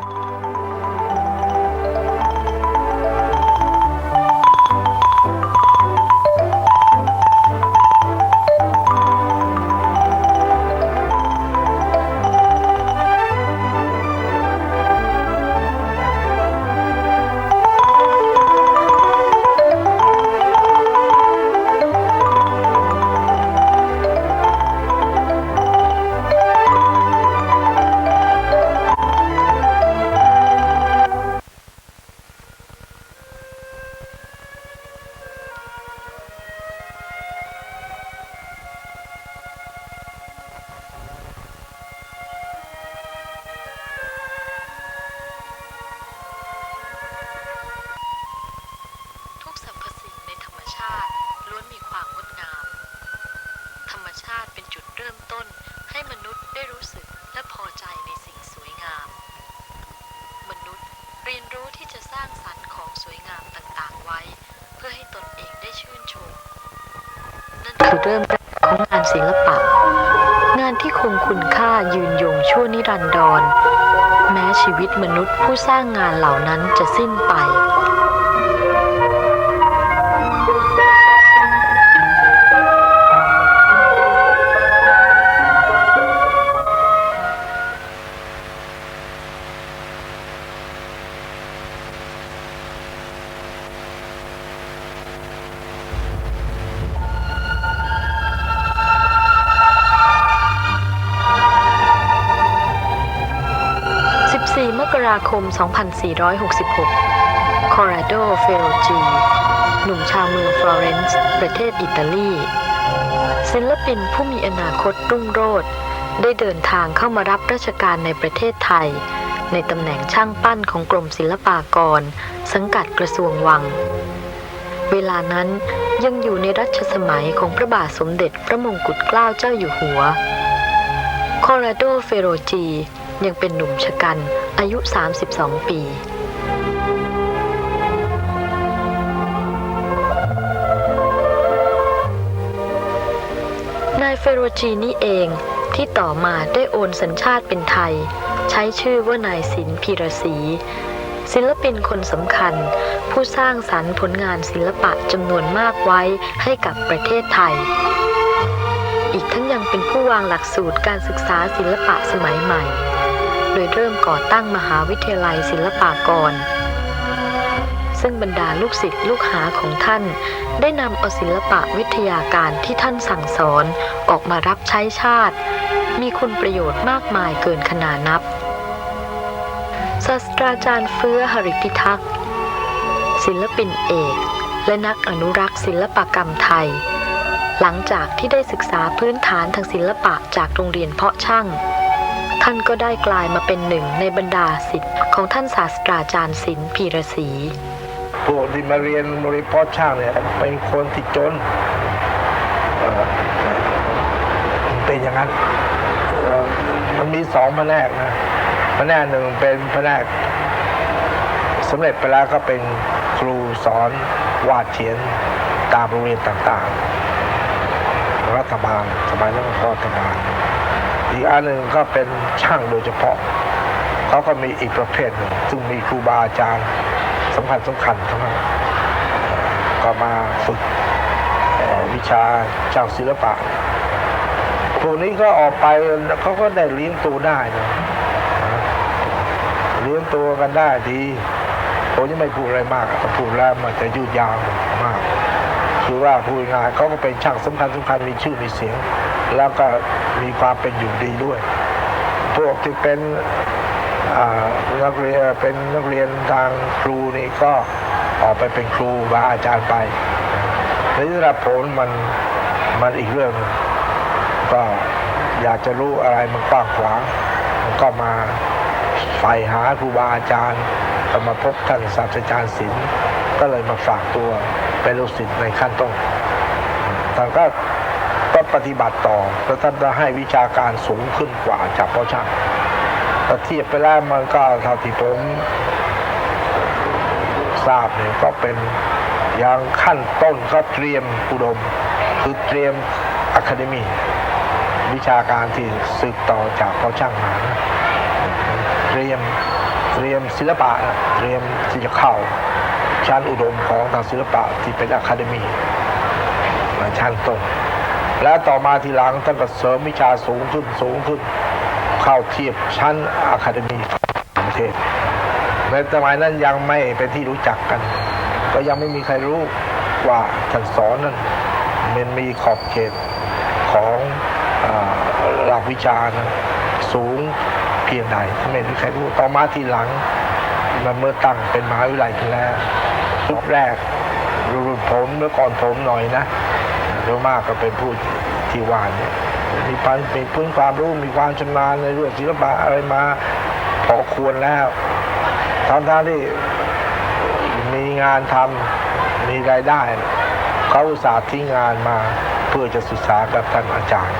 ทุ ชีวิตมนุษย์ผู้สร้างงานเหล่านั้นจะสิ้นไป ราคม 2466 คอราโด เฟโรจี หนุ่มชาวเมืองฟลอเรนซ์ ประเทศอิตาลี ศิลปินผู้มีอนาคตรุ่งโรจน์ได้เดินทางเข้ามารับราชการในประเทศไทย ในตำแหน่งช่างปั้นของกรมศิลปากร สังกัดกระทรวงวัง เวลานั้นยังอยู่ในรัชสมัยของพระบาทสมเด็จพระมงกุฎเกล้าเจ้าอยู่หัว คอราโดเฟโรจี ยังเป็นหนุ่มชะกันอายุ 32 ปี นายเฟโรจีนี่เองที่ต่อมาได้โอนสัญชาติเป็นไทย ใช้ชื่อว่านายสินพีรศรีศิลปินคนสำคัญ ผู้สร้างสรรค์ผลงานศิลปะจำนวนมากไว้ให้กับประเทศไทย อีกทั้งยังเป็นผู้วางหลักสูตรการศึกษาศิลปะสมัยใหม่ โดยเริ่มก่อตั้งมหาวิทยาลัยศิลปากร ซึ่งบรรดาลูกศิษย์ลูกหาของท่าน ได้นำเอาศิลปะวิทยาการที่ท่านสั่งสอนออกมารับใช้ชาติ มีคุณประโยชน์มากมายเกินขนานับศาสตราจารย์เฟื้อหริพิทักษ์ ศิลปินเอก และนักอนุรักษ์ศิลปกรรมไทย หลังจากที่ได้ศึกษาพื้นฐานทางศิลปะจากโรงเรียนเพาะช่างานก็ได้กลายมาเป็นหนึ่งในบรรดาศิษย์ของท่านศาสตราจารย์ศิลป์พีระศรีพวกที่มาเรียนบริพอช่างเนี่ยเป็นคนที่จนเป็นอย่างนั้นมันมีสองแผนกนะแผนกหนึ่งเป็นแผนกสำเร็จไปแล้วก็เป็นครูสอนวาดเขียนตามโรงเรียนต่างๆ รัฐบาลสมัยนั้นก็รัฐบาล อีกอันหนึ่งก็เป็นช่างโดยเฉพาะเขาก็มีอีกประเภทหนึ่งซึ่งมีครูบาอาจารย์สำคัญสำคัญทั้งนั้นก็มาฝึกวิชาช่างศิลปะพวกนี้ก็ออกไปเขาก็ได้เลี้ยงตัวได้นะเลี้ยงตัวกันได้ดีผมยังไม่พูดอะไรมากถ้าพูดแล้วมันจะยืดยาวมาก คือว่าพูดง่ายเขาก็เป็นช่างสำคัญสำคัญมีชื่อมีเสียง แล้วก็มีความเป็นอยู่ดีด้วย พวกที่เป็นนักเรียนเป็นนักเรียนทางครูนี่ก็ออกไปเป็นครูบาอาจารย์ไปในระดับผลมันมันอีกเรื่องนึงก็อยากจะรู้อะไรมันกว้างขวางมันก็มาใฝ่หาครูบาอาจารย์ก็มาพบท่านศาสตราจารย์ศิลป์ก็เลยมาฝากตัวเป็นลูกศิษย์ในขั้นต้นท่ก็านปฏิบัติต่อแล้วท่านจะให้วิชาการสูงขึ้นกว่าจากพ่อช่างเทียบไปแล้วมันก็เท่าที่ผมทราบเนี่ยก็เป็นอย่างขั้นต้นก็เตรียมอุดม คือเตรียมอะคาเดมีวิชาการที่สืบต่อจากพ่อช่างมานะเตรียมเตรียมศิลปะนะเตรียมที่จะเข้าชั้นอุดมของทางศิลปะที่เป็นอะคาเดมีมาชั้นต้น แล้วต่อมาทีหลังท่านก็เสริมวิชาสูงขึ้นสูงขึ้น เข้าเทียบชั้นอะคาเดมีประเทศในสมัยนั้นยังไม่เป็นที่รู้จักกัน ก็ยังไม่มีใครรู้ว่าท่านสอนนั้นมันมีขอบเขตของหลักวิชานะสูงเพียงใดไม่มีใครรู้ต่อมาทีหลังมันเมื่อตั้งเป็นมหาวิทยาลัยขึ้นแล้วชุดแรกรุ่นผมเมื่อก่อนผมหน่อยนะ โดยมากก็เป็นผู้ที่ว่าเนี่ยมีปันมีพื้นความรู้มีความชำนาญในเรื่องศิลปะอะไรมาพอควรแล้วทั้งทางๆที่มีงานทำมีรายได้ เขาอุตส่าห์ทิ้งงานมาเพื่อจะศึกษากับท่านอาจารย์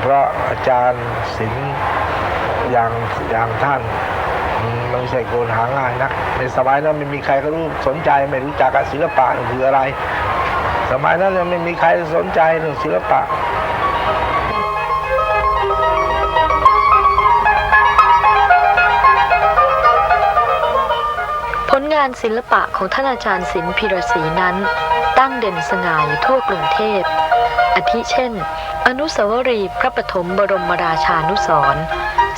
เพราะอาจารย์ศิลป์อย่างอย่างท่านมันไม่ใช่โกนหาง่ายนักในสมัยนั้นไม่มีใครก็รู้สนใจไม่รู้จักศิลปะคืออะไร สมัยนั้นยังไม่มีใครสนใจเรื่องศิลปะผลงานศิลปะของท่านอาจารย์ศิลป์พิรศรีนั้น ตั้งเด่นสง่าอยู่ทั่วกรุงเทพอาทิเช่น อนุสาวรีย์พระปฐมบรมราชานุสรณ์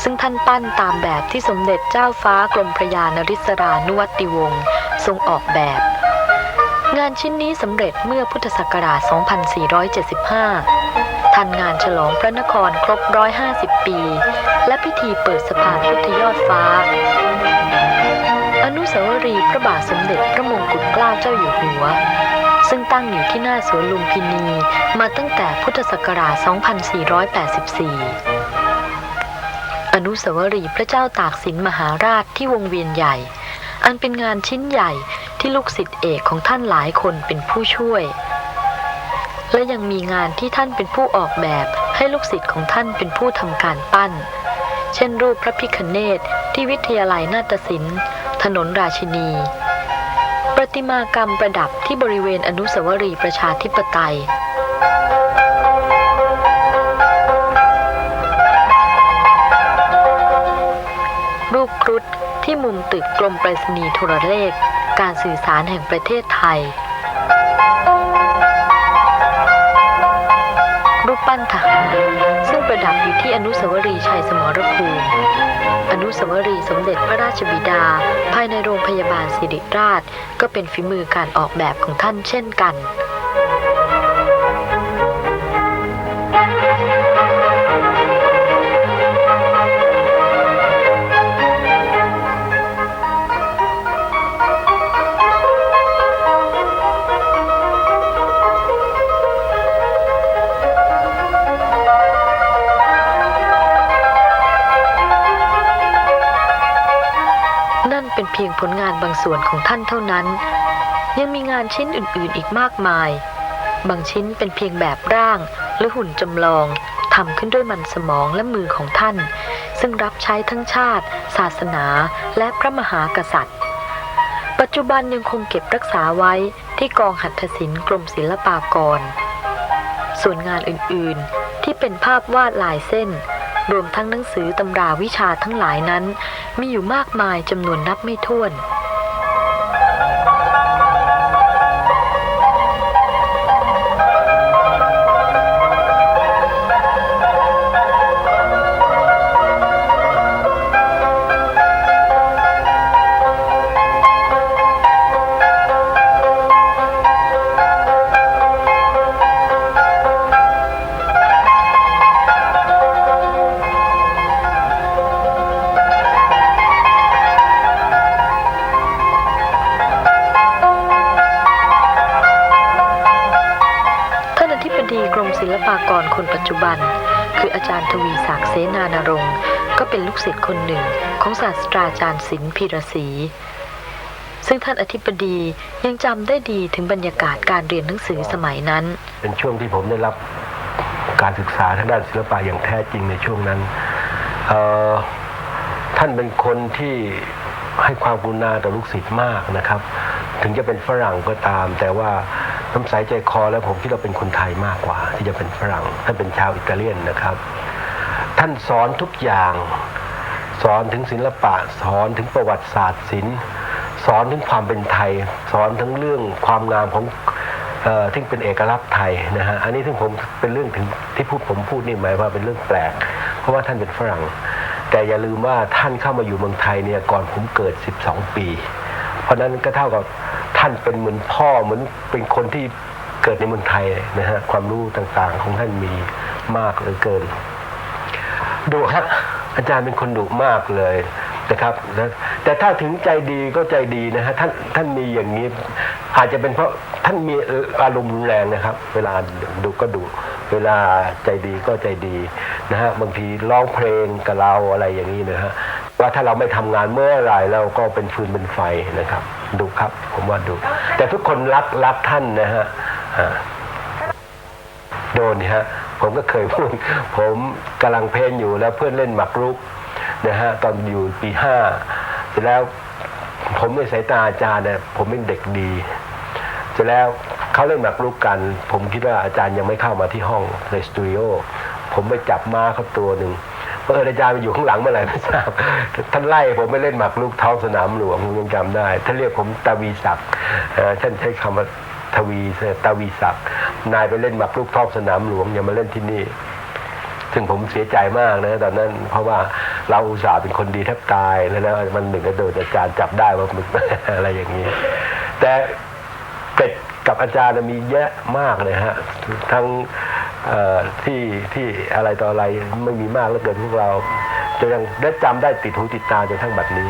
ซึ่งท่านปั้นตามแบบที่สมเด็จเจ้าฟ้ากรมพระยานริศรานุวัติวงศ์ทรงออกแบบ งานชิ้นนี้สำเร็จเมื่อพุทธศักราช 2475 ทันงานฉลองพระนครครบ 150 ปี และพิธีเปิดสะพานพุทธยอดฟ้า อนุสาวรีย์พระบาทสมเด็จพระมงกุฎเกล้าเจ้าอยู่หัว ซึ่งตั้งอยู่ที่หน้าสวนลุมพินี มาตั้งแต่พุทธศักราช 2484 อนุสาวรีย์พระเจ้าตากสินมหาราชที่วงเวียนใหญ่ อันเป็นงานชิ้นใหญ่ ที่ลูกศิษย์เอกของท่านหลายคนเป็นผู้ช่วย และยังมีงานที่ท่านเป็นผู้ออกแบบให้ลูกศิษย์ของท่านเป็นผู้ทำการปั้น เช่นรูปพระพิคเนตที่วิทยาลัยนาฏศิลป์ ถนนราชินี ประติมากรรมประดับที่บริเวณอนุสาวรีย์ประชาธิปไตยรูปครุฑที่มุมตึกกรมไปรษณีย์โทรเลข การสื่อสารแห่งประเทศไทย รูปปั้นทหารซึ่งประดับอยู่ที่อนุสาวรีย์ชัยสมรภูมิ อนุสาวรีย์สมเด็จพระราชบิดา ภายในโรงพยาบาลสิริราช ก็เป็นฝีมือการออกแบบของท่านเช่นกัน เป็นเพียงผลงานบางส่วนของท่านเท่านั้น ยังมีงานชิ้นอื่นๆอีกมากมาย บางชิ้นเป็นเพียงแบบร่างหรือหุ่นจำลองทำขึ้นด้วยมันสมองและมือของท่าน ซึ่งรับใช้ทั้งชาติ ศาสนา และพระมหากษัตริย์ ปัจจุบันยังคงเก็บรักษาไว้ที่กองหัตถศิลป์กรมศิลปากร ส่วนงานอื่นๆ ที่เป็นภาพวาดลายเส้น รวมทั้งหนังสือตำราวิชาทั้งหลายนั้น มีอยู่มากมายจำนวนนับไม่ถ้วน จจุบัน คืออาจารย์ทวีศักดิ์เสนานรงค์ ก็เป็นลูกศิษย์คนหนึ่งของศาสตราจารย์ศิลป์พีระศรีซึ่งท่านอธิบดียังจำได้ดีถึงบรรยากาศการเรียนหนังสือสมัยนั้น เป็นช่วงที่ผมได้รับการศึกษาทางด้านศิลปะอย่างแท้จริงในช่วงนั้น ท่านเป็นคนที่ให้ความกรุณาต่อลูกศิษย์มากนะครับ ถึงจะเป็นฝรั่งก็ตาม แต่ว่า น้ำใสใจคอแล้วผมคิดว่าเป็นคนไทยมากกว่า ที่จะเป็นฝรั่งท่านเป็นชาวอิตาเลียนนะครับ ท่านสอนทุกอย่าง สอนถึงศิลปะ สอนถึงประวัติศาสตร์ศิลป์สอนถึงความเป็นไทย สอนทั้งเรื่องความงามของออที่เป็นเอกลักษณ์ไทยนะฮะอันนี้ที่ผมเป็นเรื่องถึงที่พูดผมพูดนี่หมายว่าเป็นเรื่องแปลก เพราะว่าท่านเป็นฝรั่ง แต่อย่าลืมว่าท่านเข้ามาอยู่เมืองไทยเนี่ยก่อนผมเกิด 12 ปี เพราะนั้นก็เท่ากับ ท่านเป็นเหมือนพ่อเหมือนเป็นคนที่เกิดในเมืองไทยนะฮะความรู้ต่างๆ ของท่านมีมากเหลือเกินดุครับอาจารย์เป็นคนดุมากเลยนะครับนะแต่ถ้าถึงใจดีก็ใจดีนะฮะท่านท่านมีอย่างนี้ อาจจะเป็นเพราะท่านมีอารมณ์รุนแรงนะครับ เวลาดุก็ดุเวลาใจดีก็ใจดีนะฮะบางทีร้องเพลงกับเราอะไรอย่างนี้นะฮะ ว่าถ้าเราไม่ทำงานเมื่อไรเราก็เป็นฟืนเป็นไฟนะครับดุครับ ผมว่าดุแต่ทุกคนรักรักท่านนะฮะโดนนะฮะผมก็เคยพูดผมกำลังเพลนอยู่แล้วเพื่อนเล่นหมากรุกนะฮะตอนอยู่ปีห้าเสร็จแล้วผมในสายตาอาจารย์เนี่ยผมเป็นเด็กดีเสร็จแล้วเขาเล่นหมากรุกกัน ผมคิดว่าอาจารย์ยังไม่เข้ามาที่ห้องในสตูดิโอผมไปจับม้าเขาตัวหนึ่ง เอออาจารย์ไปอยู่ข้างหลังเมื่อไหร่ไม่ทราบท่านไล่ผมไปเล่นหมากรุกท้องสนามหลวงผมยังจำได้ท่านเรียกผมตาวีศักดิ์เอ่อท่านใช้คำว่าทวีตาวีศักดิ์นายไปเล่นหมากรุกท้องสนามหลวงอย่ามาเล่นที่นี่ ซึ่งผมเสียใจมากนะตอนนั้น เพราะว่าเราอุตส่าห์เป็นคนดีแทบตายแล้วนะมันหนึ่งก็โดนอาจารย์จับได้ว่ามึงอะไรอย่างนี้ แต่เป็ดกับอาจารย์มีเยอะมากเลยฮะทั้ง ที่ที่อะไรต่ออะไรไม่มีมากแล้วเกินพวกเราจนยังได้จำได้ติดหูติดตาจนทั้งบัดนี้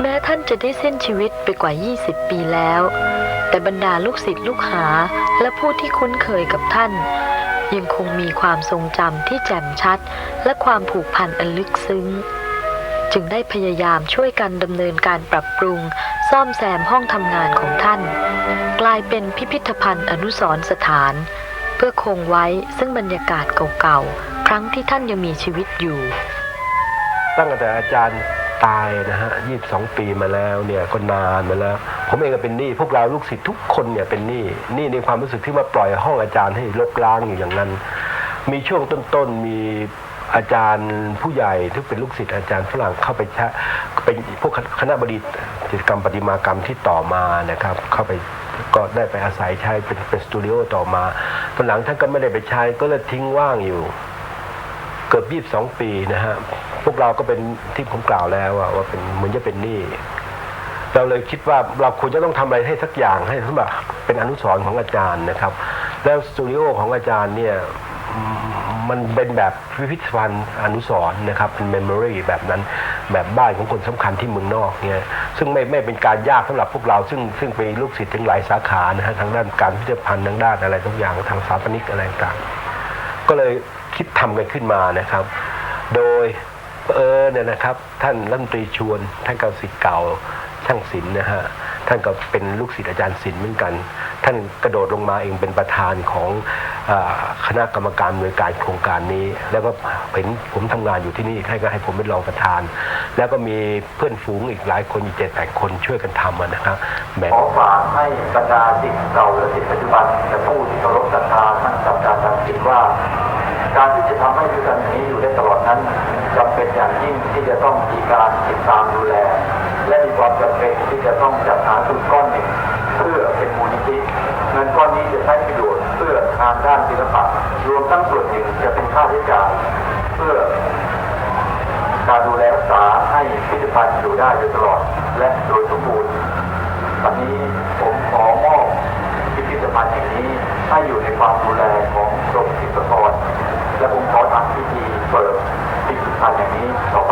แม้ท่านจะได้สิ้นชีวิตไปกว่า 20 ปีแล้ว แต่บรรดาลูกศิษย์ลูกหาและผู้ที่คุ้นเคยกับท่าน ยังคงมีความทรงจำที่แจ่มชัด และความผูกพันอันลึกซึ้ง จึงได้พยายามช่วยกันดำเนินการปรับปรุง ซ่อมแซมห้องทำงานของท่าน กลายเป็นพิพิธภัณฑ์อนุสรณ์สถาน เพื่อคงไว้ซึ่งบรรยากาศเก่าๆ ครั้งที่ท่านยังมีชีวิตอยู่ ตั้งแต่อาจารย์ตายนะฮะยี่สองปีมาแล้วเนี่ยก็นานมาแล้ว ผมเองก็เป็นหนี้พวกเราลูกศิษย์ทุกคนเนี่ยเป็นหนี้หนี้ในความรู้สึกที่ว่าปล่อยห้องอาจารย์ให้รกร้างอยู่อย่างนั้น มีช่วงต้นๆมีอาจารย์ผู้ใหญ่ที่เป็นลูกศิษย์อาจารย์ฝรั่งเข้าไปชะเป็นพวกคณะบดีกิจกรรมประติมากรรมที่ต่อมานะครับ เข้าไปก็ได้ไปอาศัยใช้เป็นเป็นสตูดิโอต่อมาตอนหลังท่านก็ไม่ได้ไปใช้ก็เลยทิ้งว่างอยู่ เกือบ 22 ปีนะฮะพวกเราก็เป็นที่ผมกล่าวแล้วว่าเป็นเหมือนจะเป็นหนี้ เราเลยคิดว่าเราควรจะต้องทำอะไรให้สักอย่างให้สำหรับเป็นอนุสรณ์ของอาจารย์นะครับ แล้วสตูดิโอของอาจารย์เนี่ยมันเป็นแบบพิพิธภัณฑ์อนุสรณ์นะครับเป็นเมมโมรีแบบนั้นแบบบ้านของคนสำคัญที่เมืองนอกเนี่ยซึ่งไม่ไม่เป็นการยากสำหรับพวกเรา ซึ่งซึ่งเป็นลูกศิษย์ถึงหลายสาขานะฮะทางด้านการพิพิธภัณฑ์ทางด้านอะไรทุกอย่างทางสถาปนิกอะไรต่างก็เลยคิดทำกันขึ้นมานะครับ โดยเออเนี่ยนะครับ ท่านรัฐมนตรีชวนท่านเกาศิเก่า ช่างศิลป์นะฮะท่านก็เป็นลูกศิษย์อาจารย์ศิลป์เหมือนกัน ท่านกระโดดลงมาเองเป็นประธานของอคณะกรรมการหน่วยการโครงการนี้ แล้วก็เห็นผมทำงานอยู่ที่นี่ท่านก็ให้ผมเป็นรองประธาน แล้วก็มีเพื่อนฝูงอีกหลายคนอีกเจ็ดแปดคนช่วยกันทำนะครับแหมขอฝากให้บรรดาศิษย์เก่าและศิษย์ปัจจุบันและผู้ที่เคารพศรัทธาท่านกับการตัดสินว่า การที่จะทำให้พิพิธภัณฑ์นี้อยู่ได้ตลอดนั้นจำเป็นอย่างยิ่งที่จะต้องมีการติดตามดูแล และมีความจำเป็นที่จะต้องจัดหาทุนก้อนหนึ่งเพื่อเป็นมูลนิธิเงินก้อนนี้จะใช้ประโยชน์เพื่องานด้านศิลปะรวมทั้งส่วนหนึ่งจะเป็นค่าใช้จ่ายเพื่อการดูแลรักษาให้พิพิธภัณฑ์อยู่ได้โดยตลอดและโดยสมบูรณ์วันนี้ผมขอมอบพิพิธภัณฑ์แห่งนี้ให้อยู่ในความดูแลของกรมศิลปากรและผมขอทำพิธีเปิดพิพิธภัณฑ์แห่งนี้ต่อไป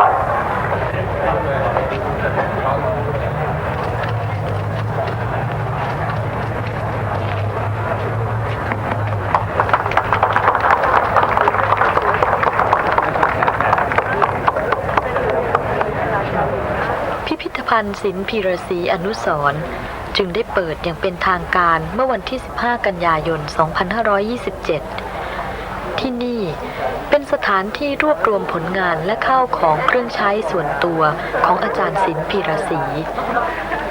พิพิธภัณฑ์ศิลป์พีระศรีอนุสรณ์จึงได้เปิดอย่างเป็นทางการเมื่อวันที่ 15 กันยายน 2527 เป็นสถานที่รวบรวมผลงานและข้าวของเครื่องใช้ส่วนตัวของอาจารย์ศิลป์พีรศรี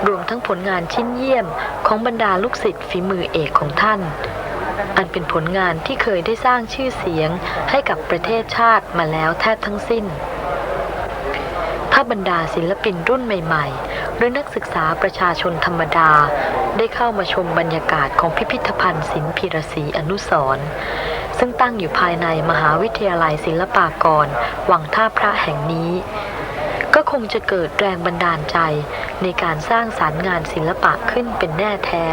รวมทั้งผลงานชิ้นเยี่ยมของบรรดาลูกศิษย์ฝีมือเอกของท่าน อันเป็นผลงานที่เคยได้สร้างชื่อเสียงให้กับประเทศชาติมาแล้วแทบทั้งสิ้น ถ้าบรรดาศิลปินรุ่นใหม่ ๆ หรือนักศึกษาประชาชนธรรมดา ได้เข้ามาชมบรรยากาศของพิพิธภัณฑ์ศิลป์พิรศรีอนุสรณ์ ซึ่งตั้งอยู่ภายในมหาวิทยาลัยศิลปากร วังท่าพระแห่งนี้ ก็คงจะเกิดแรงบันดาลใจในการสร้างสารรค์งานศิลปะขึ้นเป็นแน่แท้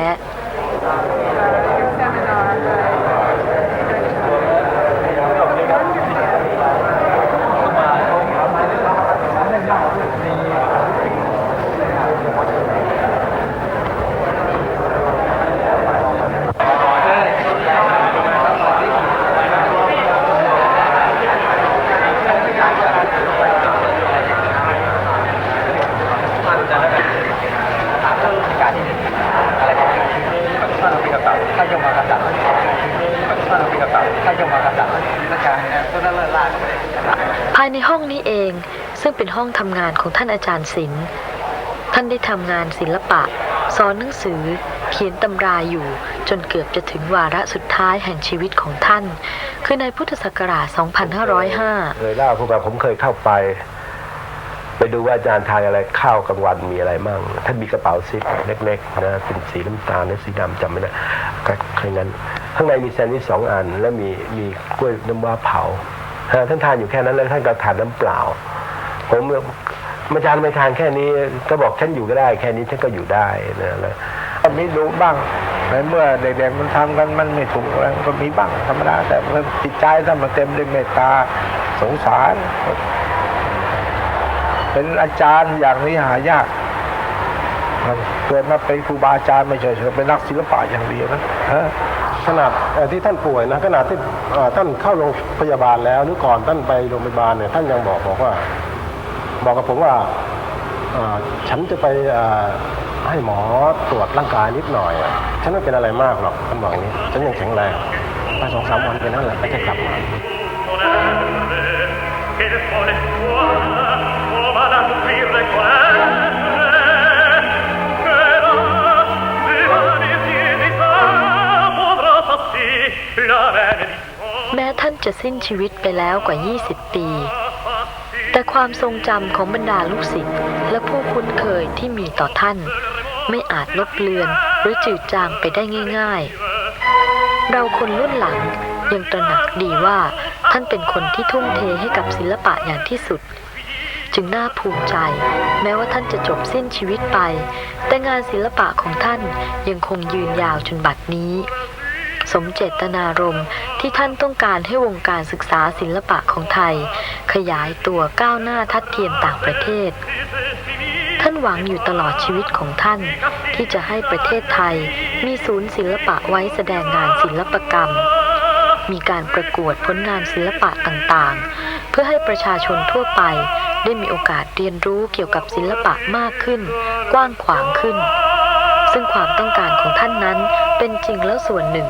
ภายในห้องนี้เองซึ่งเป็น ห้องทำงานของท่านอาจารย์ศิลป์ท่านได้ทำงานศิลปะ สอนหนังสือ เขียนตำราอยู่ จนเกือบจะถึงวาระสุดท้ายแห่งชีวิตของท่าน คือในพุทธศักราช 2505 เคยเล่าพวกเราผมเคยเข้าไป ไปดูว่าอาจารย์ทานอะไรข้าวกลางวันมีอะไรมั่งท่านมีกระเป๋าซิปเล็กๆนะเป็นสีน้ำตาลและสีดำจำไม่ได้ก็แค่นั้นข้างในมีแซนด์วิชสองอัน แล้วมีมีกล้วยน้ำว้าเผาท่านทานอยู่แค่นั้นแล้วท่านก็ทานน้ำเปล่า ผมอาจารย์ไม่ทานแค่นี้ก็บอกฉันอยู่ก็ได้ แค่นี้ฉันก็อยู่ได้นะแล้วก็มีดูบ้างในเมื่อเด็กๆมันทำกันมันไม่ถูกอะไรก็มีบ้างธรรมดาแต่มันจิตใจถ้ามันเต็มด้วยเมตตาสงสาร เป็นอาจารย์อย่างนี้หายากมันเกิดมาเป็นครูบาอาจารย์ไม่ใช่เฉยเป็นนักศิลปะอย่างเดียวนะฮะขนาดเอ่อที่ท่านป่วยนะขนาดที่เอ่อท่านเข้าโรงพยาบาลแล้วหรือก่อนท่านไปโรงพยาบาลเนี่ยท่านยังบอกบอกว่า บอกกับผมว่าฉันจะไปให้หมอตรวจร่างกายนิดหน่อย ฉันไม่เป็นอะไรมากหรอกท่านบอกอย่างนี้ ฉันยังแข็งแรงไปสองสามวันเป็นนั่นแหละก็จะกลับมาแม้ท่านจะสิ้นชีวิตไปแล้วกว่า 20 ปี แต่ความทรงจำของบรรดาลูกศิษย์และผู้คุ้นเคยที่มีต่อท่าน ไม่อาจลบเลือนหรือจืดจางไปได้ง่าย ๆ เราคนรุ่นหลังยังตระหนักดีว่าท่านเป็นคนที่ทุ่มเทให้กับศิลปะอย่างที่สุด จึงน่าภูมิใจ แม้ว่าท่านจะจบสิ้นชีวิตไป แต่งานศิลปะของท่านยังคงยืนยาวจนบัดนี้ สมเจตนารมณ์ที่ท่านต้องการให้วงการศึกษาศิลปะของไทย ขยายตัวก้าวหน้าทัดเทียมต่างประเทศ ท่านหวังอยู่ตลอดชีวิตของท่าน ที่จะให้ประเทศไทยมีศูนย์ศิลปะไว้แสดงงานศิลปกรรม มีการประกวดผลงานศิลปะต่างๆ เพื่อให้ประชาชนทั่วไปได้มีโอกาสเรียนรู้เกี่ยวกับศิลปะมากขึ้น กว้างขวางขึ้น ซึ่งความต้องการของท่านนั้นเป็นจริงแล้วส่วนหนึ่ง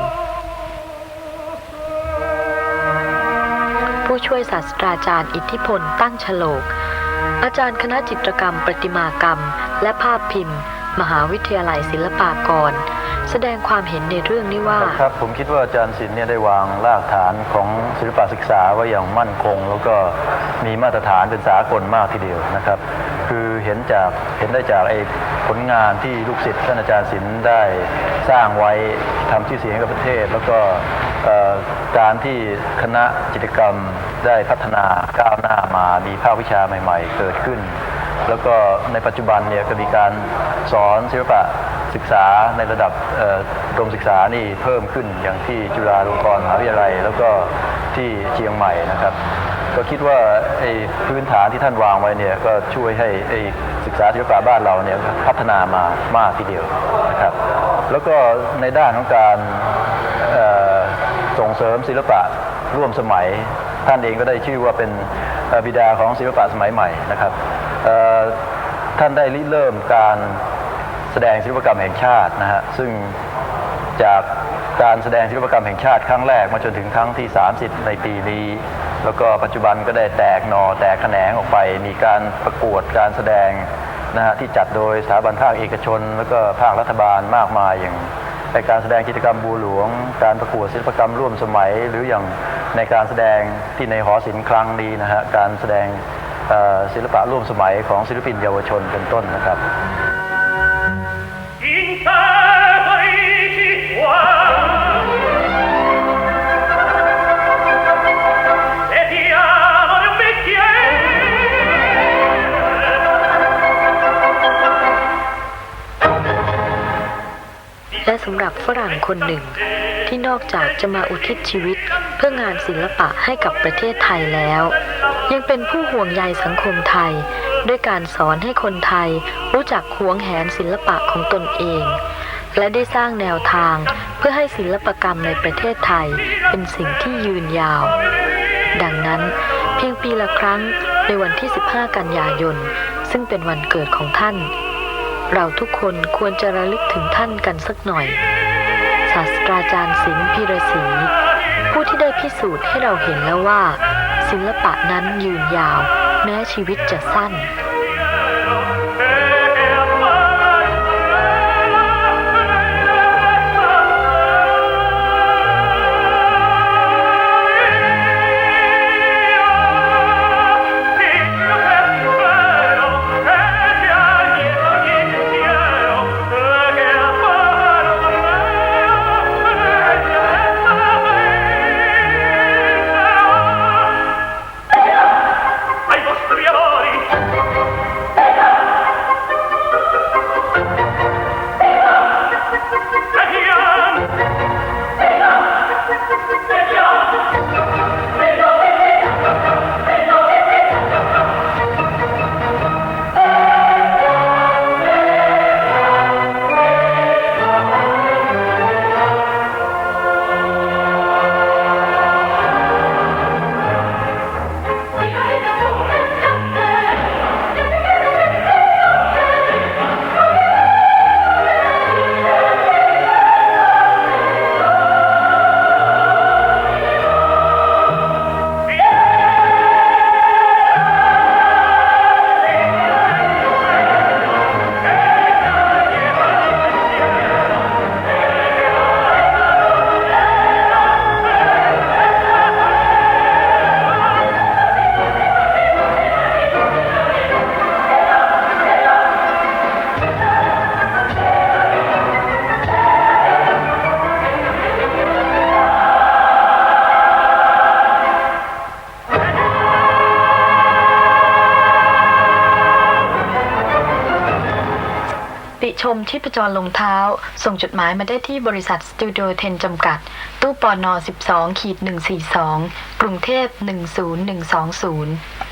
ผู้ช่วยศาสตราจารย์อิทธิพลตั้งฉลก อาจารย์คณะจิตรกรรมประติมากรรม และภาพพิมพ์ มหาวิทยาลัยศิลปากร แสดงความเห็นในเรื่องนี้ว่า ครับผมคิดว่าอาจารย์ศิลป์เนี่ยได้วางรากฐานของศิลปศึกษาไว้อย่างมั่นคง แล้วก็มีมาตรฐานเป็นสากลมากทีเดียวนะครับ คือเห็นจากเห็นได้จากไอ้ ผลงานที่ลูกศิษย์ท่านอาจารย์ศิลป์ได้สร้างไว้ทำชื่อเสียงกับประเทศ แล้วก็การที่คณะจิตรกรรมได้พัฒนาก้าวหน้ามามีภาควิชาใหม่ ๆ เกิดขึ้น แล้วก็ในปัจจุบันเนี่ยก็มีการสอนศิลปะศึกษาในระดับเอ่ออุดมศึกษานี่เพิ่มขึ้นอย่างที่จุฬาลงกรณ์มหาวิทยาลัย แล้วก็ที่เชียงใหม่นะครับ ก็คิดว่าไอ้พื้นฐานที่ท่านวางไว้เนี่ยก็ช่วยให้ไอ้ศึกษาศิลปะบ้านเราเนี่ยพัฒนามามากทีเดียวนะครับ แล้วก็ในด้านของการส่งเสริมศิลปะร่วมสมัย ท่านเองก็ได้ชื่อว่าเป็นบิดาของศิลปะสมัยใหม่นะครับท่านได้ริเริ่มการแสดงศิลปกรรมแห่งชาตินะฮะซึ่งจากการแสดงศิลปกรรมแห่งชาติครั้งแรกมาจนถึงครั้งที่ 30 ในปีนี้ แล้วก็ปัจจุบันก็ได้แตกหนอแตกแขนงออกไป มีการประกวดการแสดงนะฮะที่จัดโดยสถาบันภาคเอกชน แล้วก็ภาครัฐบาลมากมายอย่างในการแสดงกิจกรรมบูหลวง การประกวดศิลปกรรมร่วมสมัย หรืออย่างในการแสดงที่ในหอศิลป์ครั้งนี้นะฮะการแสดงศิลปะร่วมสมัยของศิลปินเยาวชนเป็นต้นนะครับ และสำหรับฝรั่งคนหนึ่ง ที่นอกจากจะมาอุทิศชีวิตเพื่องานศิลปะให้กับประเทศไทยแล้ว ยังเป็นผู้ห่วงใยสังคมไทย ด้วยการสอนให้คนไทยรู้จักหวงแหนศิลปะของตนเอง และได้สร้างแนวทางเพื่อให้ศิลปกรรมในประเทศไทยเป็นสิ่งที่ยืนยาว ดังนั้นเพียงปีละครั้งในวันที่ 15 กันยายน ซึ่งเป็นวันเกิดของท่าน เราทุกคนควรจะระลึกถึงท่านกันสักหน่อย ศาสตราจารย์สินพิรศรีผู้ที่ได้พิสูจน์ให้เราเห็นแล้วว่า ศิลปะนั้นยืนยาว แม้ชีวิตจะสั้น ชมชีพจรลงเท้า ส่งจดหมายมาได้ที่บริษัทสตูดิโอเทนจำกัด ตู้ปอนอ12ขีด142 กรุงเทพ 10120